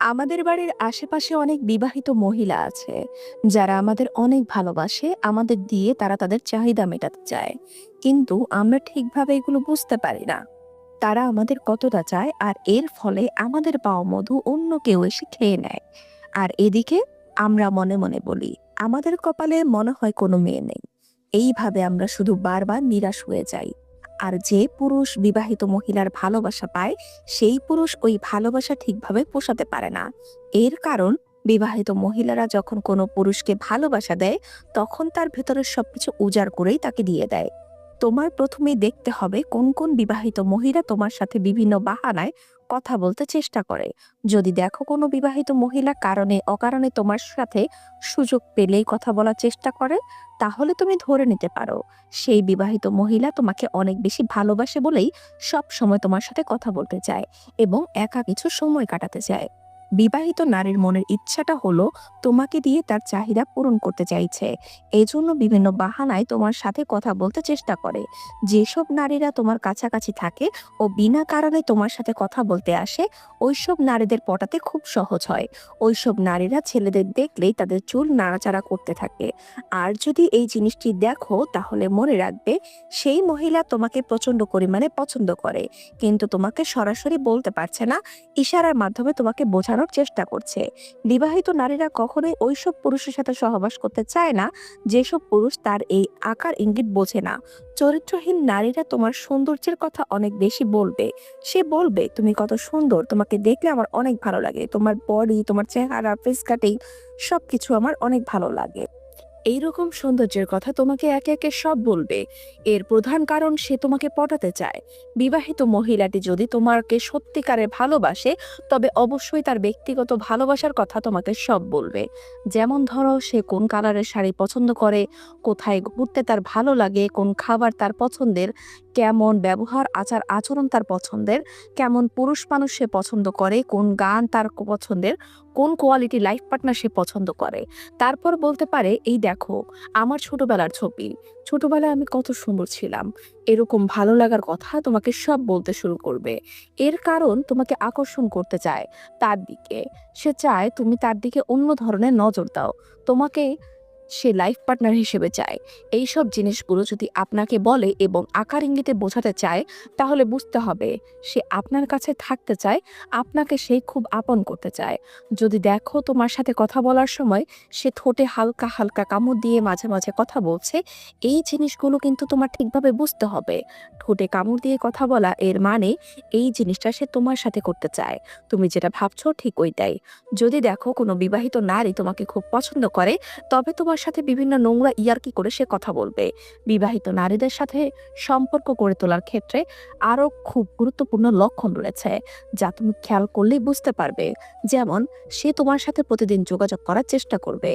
আমাদের বাড়ির আশেপাশে অনেক বিবাহিত মহিলা আছে, যারা আমাদের অনেক ভালোবাসে, আমাদের দিয়ে তারা তাদের চাহিদা মেটাতে চায়। কিন্তু আমরা ঠিকভাবে এগুলো বুঝতে পারি না। তারা আমাদের কতটা চায় আর এর ফলে আমাদের পাওয়া মধু অন্য কেউ এসে খেয়ে নেয়। আর এদিকে আমরা মনে মনে বলি, আমাদের কপালে মনে হয় কোনো মেয়ে নেই। এইভাবে আমরা শুধু বারবার নিরাশ হয়ে যাই। আর যে পুরুষ বিবাহিত মহিলার ভালোবাসা পায়, সেই পুরুষ ওই ভালোবাসা ঠিকভাবে পোষাতে পারে না। এর কারণ, বিবাহিত মহিলারা যখন কোনো পুরুষকে ভালোবাসা দেয়, তখন তার ভেতরের সবকিছু উজাড় করেই তাকে দিয়ে দেয়। তোমার প্রথমে দেখতে হবে কোন কোন বিবাহিত মহিলা তোমার সাথে বিভিন্ন বাহানায় কথা বলতে চেষ্টা করে। যদি দেখো কোনো বিবাহিত মহিলা কারণে, অকারণে তোমার সাথে সুযোগ পেলেই কথা বলার চেষ্টা করে, তাহলে তুমি ধরে নিতে পারো। সেই বিবাহিত মহিলা তোমাকে অনেক বেশি ভালোবাসে বলেই সব সময় তোমার সাথে কথা বলতে চায় এবং একা কিছু সময় কাটাতে চায়। বিবাহিত নারীর মনের ইচ্ছাটা হলো তোমাকে দিয়ে তার চাহিদা পূরণ করতে চাইছে। এজন্য বিভিন্ন বাহানায় তোমার সাথে কথা বলতে চেষ্টা করে। যেসব নারীরা তোমার কাছাকাছি থাকে ও বিনা কারণে তোমার সাথে কথা বলতে আসে, ওইসব নারীদের পটাতে খুব সহজ হয়। ওইসব নারীরা ছেলেদের দেখলেই তাদের চুল নাড়াচাড়া করতে থাকে। আর যদি এই জিনিসটি দেখো, তাহলে মনে রাখবে, সেই মহিলা তোমাকে প্রচণ্ড পরিমাণে পছন্দ করে। কিন্তু তোমাকে সরাসরি বলতে পারছে না। ইশারার মাধ্যমে তোমাকে বোঝানোর চেষ্টা করছে। বিবাহিত নারীরা কখনোই ওইসব পুরুষের সাথে সহবাস করতে চায় না, যেসব পুরুষ তার এই আকার ইঙ্গিত বোঝে না। চরিত্রহীন নারীরা তোমার সৌন্দর্যের কথা অনেক বেশি বলবে। সে বলবে, তুমি কত সুন্দর, তোমাকে দেখলে আমার অনেক ভালো লাগে। তোমার বডি তোমার চেহারা ফেস কাটিং সবকিছু আমার অনেক ভালো লাগে। এইরকম সৌন্দর্যের কথা তোমাকে একে একে সব বলবে। এর প্রধান কারণ সে তোমাকে পটাতে চায়। বিবাহিত মহিলাটি যদি তোমাকে সত্যিকারে ভালোবাসে, তবে অবশ্যই তার ব্যক্তিগত ভালোবাসার কথা তোমাকে সব বলবে। যেমন ধরো, সে কোন কালারের শাড়ি পছন্দ করে, কোথায় ঘুরতে তার ভালো লাগে, কোন খাবার তার পছন্দের, কেমন ব্যবহার, আচার, আচরণ তার পছন্দের, কেমন পুরুষ মানুষ সে পছন্দ করে, কোন গান তার পছন্দের কোন কোয়ালিটি লাইফ পার্টনার সে পছন্দ করে। তারপর বলতে পারে, এই দেখো, আমার ছোটবেলার ছবি। ছোটবেলায় আমি কত সুন্দর ছিলাম। এরকম ভালো লাগার কথা তোমাকে সব বলতে শুরু করবে। এর কারণ তোমাকে আকর্ষণ করতে চায় তার দিকে। সে চায় তুমি তার দিকে অন্য ধরনের নজর দাও। তোমাকে সে লাইফ পার্টনার হিসেবে চায়। এই সব জিনিসগুলো যদি আপনাকে বলে এবং আকার ইঙ্গিতে বোঝাতে চায়, তাহলে বুঝতে হবে সে আপনার কাছে থাকতে চায়, আপনাকে সে খুব আপন করতে চায়। যদি দেখো তোমার সাথে কথা বলার সময় সে ঠোঁটে হালকা হালকা কামড় দিয়ে মাঝে মাঝে কথা বলছে, এই জিনিসগুলো কিন্তু তোমার ঠিকভাবে বুঝতে হবে। ঠোঁটে কামড় দিয়ে কথা বলা এর মানে এই জিনিসটা সে তোমার সাথে করতে চায়। তুমি যেটা ভাবছ ঠিক ওইটাই। যদি দেখো কোনো বিবাহিত নারী তোমাকে খুব পছন্দ করে, তবে তোমার সাথে বিভিন্ন নোংরা ইয়ার্কি করে সে কথা বলবে। বিবাহিত নারীদের সাথে সম্পর্ক গড়ে তোলার ক্ষেত্রে আরও খুব গুরুত্বপূর্ণ লক্ষণ রয়েছে, যা তুমি খেয়াল করলেই বুঝতে পারবে। যেমন, সে তোমার সাথে প্রতিদিন যোগাযোগ করার চেষ্টা করবে।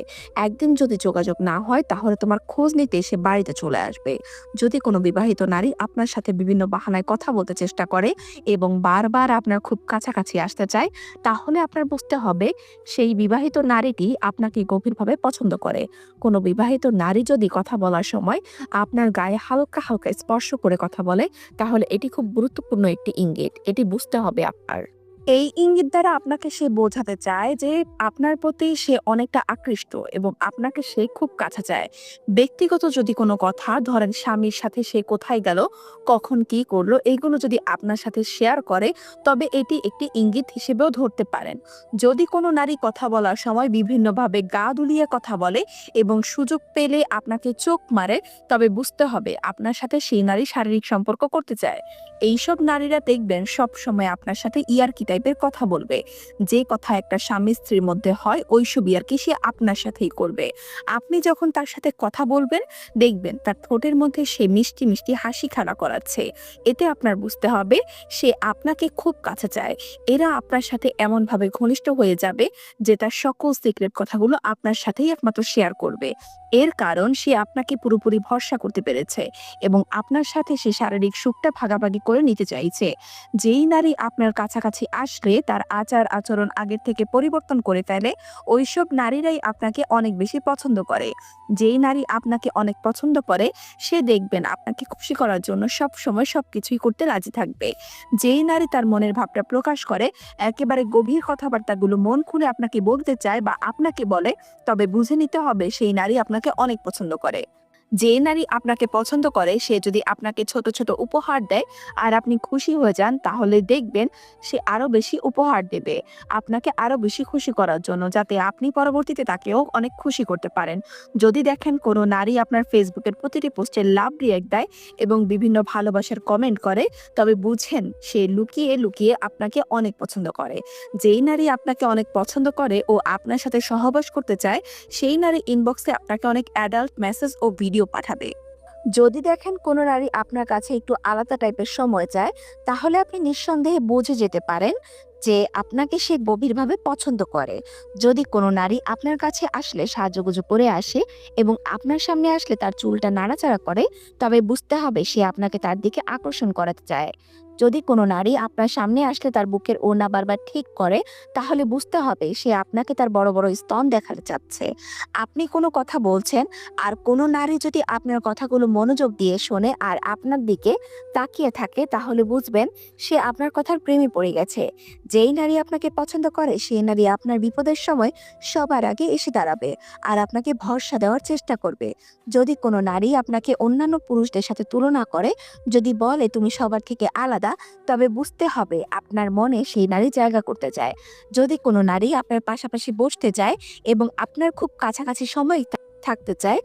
একদিন যদি যোগাযোগ না হয়, তাহলে তোমার খোঁজ নিতে সে বাড়িতে চলে আসবে। যদি কোনো বিবাহিত নারী আপনার সাথে বিভিন্ন বাহানায় কথা বলতে চেষ্টা করে এবং বারবার আপনার খুব কাছাকাছি আসতে চায়, তাহলে আপনার বুঝতে হবে, সেই বিবাহিত নারীটি আপনাকে গভীরভাবে পছন্দ করে। কোনো বিবাহিত নারী যদি কথা বলার সময় আপনার গায়ে হালকা হালকা স্পর্শ করে কথা বলে, তাহলে এটি খুব গুরুত্বপূর্ণ একটি ইঙ্গিত। এটি বুঝতে হবে আপনার। এই ইঙ্গিত দ্বারা আপনাকে সে বোঝাতে চায় যে আপনার প্রতি সে অনেকটা আকৃষ্ট এবং আপনাকে সে খুব কাছে চায়। ব্যক্তিগত যদি কোনো কথা, ধরেন স্বামীর সাথে সে কোথায় গেল, কখন কি করল এইগুলো যদি আপনার সাথে শেয়ার করে, তবে এটি একটি ইঙ্গিত হিসেবেও ধরতে পারেন। যদি কোনো নারী কথা বলার সময় বিভিন্নভাবে গা দুলিয়ে কথা বলে এবং সুযোগ পেলে আপনাকে চোখ মারে, তবে বুঝতে হবে আপনার সাথে সেই নারী শারীরিক সম্পর্ক করতে চায়। এইসব নারীরা দেখবেন সব সময় আপনার সাথে ইয়ারকি টাইপের কথা বলবে। যে কথা একটা স্বামী স্ত্রীর মধ্যে হয়, ওই ছবি আর কি সে আপনার সাথেই করবে। আপনি যখন তার সাথে কথা বলবেন, দেখবেন তার ঠোঁটের মধ্যে সে মিষ্টি মিষ্টি হাসি খাড়া করাচ্ছে। এতে আপনার বুঝতে হবে, সে আপনাকে খুব কাছে চায়। এরা আপনার সাথে এমনভাবে ঘনিষ্ঠ হয়ে যাবে যে তার সকল সিক্রেট কথাগুলো আপনার সাথেই একমাত্র শেয়ার করবে। এর কারণ সে আপনাকে পুরোপুরি ভরসা করতে পেরেছে এবং আপনার সাথে সে শারীরিক সুখটা ভাগাভাগি করে নিতে চাইছে। যেই নারী আপনার কাছাকাছি আসলে তার আচার আচরণ আগের থেকে পরিবর্তন করে ফেলে, ওইসব নারীরাই আপনাকে অনেক বেশি পছন্দ করে। যেই নারী আপনাকে অনেক পছন্দ করে, সে দেখবেন আপনাকে খুশি করার জন্য সব সময় সবকিছুই করতে রাজি থাকবে। যেই নারী তার মনের ভাবটা প্রকাশ করে, একেবারে গভীর কথাবার্তাগুলো মন খুলে আপনাকে বলতে চায় বা আপনাকে বলে, তবে বুঝে নিতে হবে সেই নারী আপনাকে অনেক পছন্দ করে। যে নারী আপনাকে পছন্দ করে, সে যদি আপনাকে ছোট ছোট উপহার দেয় আর আপনি খুশি হয়ে যান, তাহলে দেখবেন সে আরও বেশি উপহার দেবে। আপনাকে আরও বেশি খুশি করার জন্য যাতে আপনি পরবর্তীতে তাকেও অনেক খুশি করতে পারেন। যদি দেখেন কোনো নারী আপনার ফেসবুকের প্রতিটি পোস্টে লাভ রিয়েক্ট দেয় এবং বিভিন্ন ভালোবাসার কমেন্ট করে, তবে বুঝেন সে লুকিয়ে লুকিয়ে আপনাকে অনেক পছন্দ করে। যেই নারী আপনাকে অনেক পছন্দ করে ও আপনার সাথে সহবাস করতে চায়, সেই নারী ইনবক্সে আপনাকে অনেক অ্যাডাল্ট মেসেজ ও ভিডিও পাঠাবে। যদি দেখেন কোনো নারী আপনার কাছে একটু আলাদা টাইপের সময় চায়, তাহলে আপনি নিঃসন্দেহে বুঝে যেতে পারেন যে আপনাকে সে গভীরভাবে পছন্দ করে। যদি কোনো নারী আপনার কাছে আসলে সাজুগুজু করে আসে এবং আপনার সামনে আসলে তার চুলটা নাড়াচাড়া করে, তবে বুঝতে হবে সে আপনাকে তার দিকে আকর্ষণ করাতে চায়। যদি কোনো নারী আপনার সামনে আসলে তার বুকের ওড়না বারবার ঠিক করে, তাহলে বুঝতে হবে সে আপনাকে তার বড় বড় স্তন দেখাতে চাচ্ছে। আপনি কোনো কথা বলছেন আর কোনো নারী যদি আপনার কথাগুলো মনোযোগ দিয়ে শোনে আর আপনার দিকে তাকিয়ে থাকে, তাহলে বুঝবেন সে আপনার কথার প্রেমে পড়ে গেছে। যেই নারী আপনাকে পছন্দ করে, সেই নারী আপনার বিপদের সময় সবার আগে এসে দাঁড়াবে আর আপনাকে ভরসা দেওয়ার চেষ্টা করবে। যদি কোনো নারী আপনাকে অন্যান্য পুরুষদের সাথে তুলনা করে, যদি বলে, তুমি সবার থেকে আলাদা তবে বুঝতে হবে আপনার মনে সেই নারী জায়গা করতে চায়। যদি কোনো নারী আপনার পাশাপাশি বসতে চায় এবং আপনার খুব কাছাকাছি সময় থাকতে চায়,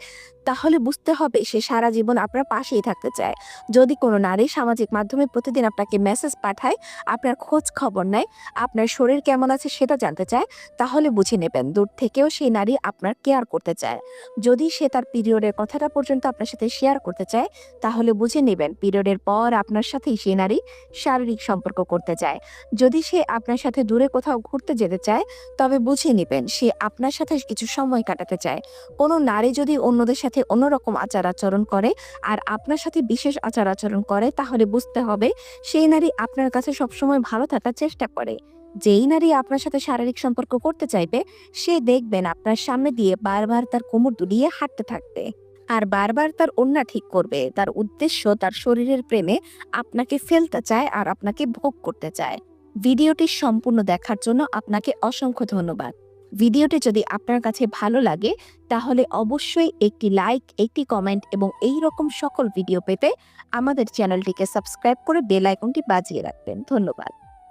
তাহলে বুঝতে হবে সে সারা জীবন আপনার পাশেই থাকতে চায়। যদি কোনো নারী সামাজিক মাধ্যমে প্রতিদিন আপনাকে মেসেজ পাঠায়, আপনার খোঁজ খবর নেয়, আপনার শরীর কেমন আছে সেটা জানতে চায়, তাহলে বুঝে নেবেন দূর থেকেও সেই নারী আপনার কেয়ার করতে চায়। যদি সে তার পিরিয়ডের কথাটা পর্যন্ত আপনার সাথে শেয়ার করতে চায়, তাহলে বুঝে নেবেন পিরিয়ডের পর আপনার সাথেই সেই নারী শারীরিক সম্পর্ক করতে চায়। যদি সে আপনার সাথে দূরে কোথাও ঘুরতে যেতে চায়, তবে বুঝে নেবেন সে আপনার সাথে কিছু সময় কাটাতে চায়। কোনো নারী যদি অন্যদের সাথে অন্যরকম আচার আচরণ করে আর আপনার সাথে বিশেষ আচার আচরণ করে, তাহলে বুঝতে হবে সেই নারী আপনার কাছে সবসময় ভালো থাকার চেষ্টা করে। যেই নারী আপনার সাথে শারীরিক সম্পর্ক করতে চাইবে, সে দেখবেন আপনার সামনে দিয়ে বারবার তার কোমর দুলিয়ে হাঁটতে থাকবে। আর বারবার তার ওন্না ঠিক করবে, তার উদ্দেশ্য তার শরীরের প্রেমে আপনাকে ফেলতে চায় আর আপনাকে ভোগ করতে চায়। ভিডিওটি সম্পূর্ণ দেখার জন্য আপনাকে অসংখ্য ধন্যবাদ। ভিডিওটি যদি আপনার কাছে ভালো লাগে, তাহলে অবশ্যই একটি লাইক, একটি কমেন্ট এবং এই রকম সকল ভিডিও পেতে আমাদের চ্যানেলটিকে সাবস্ক্রাইব করে বেল আইকনটি বাজিয়ে রাখবেন। ধন্যবাদ।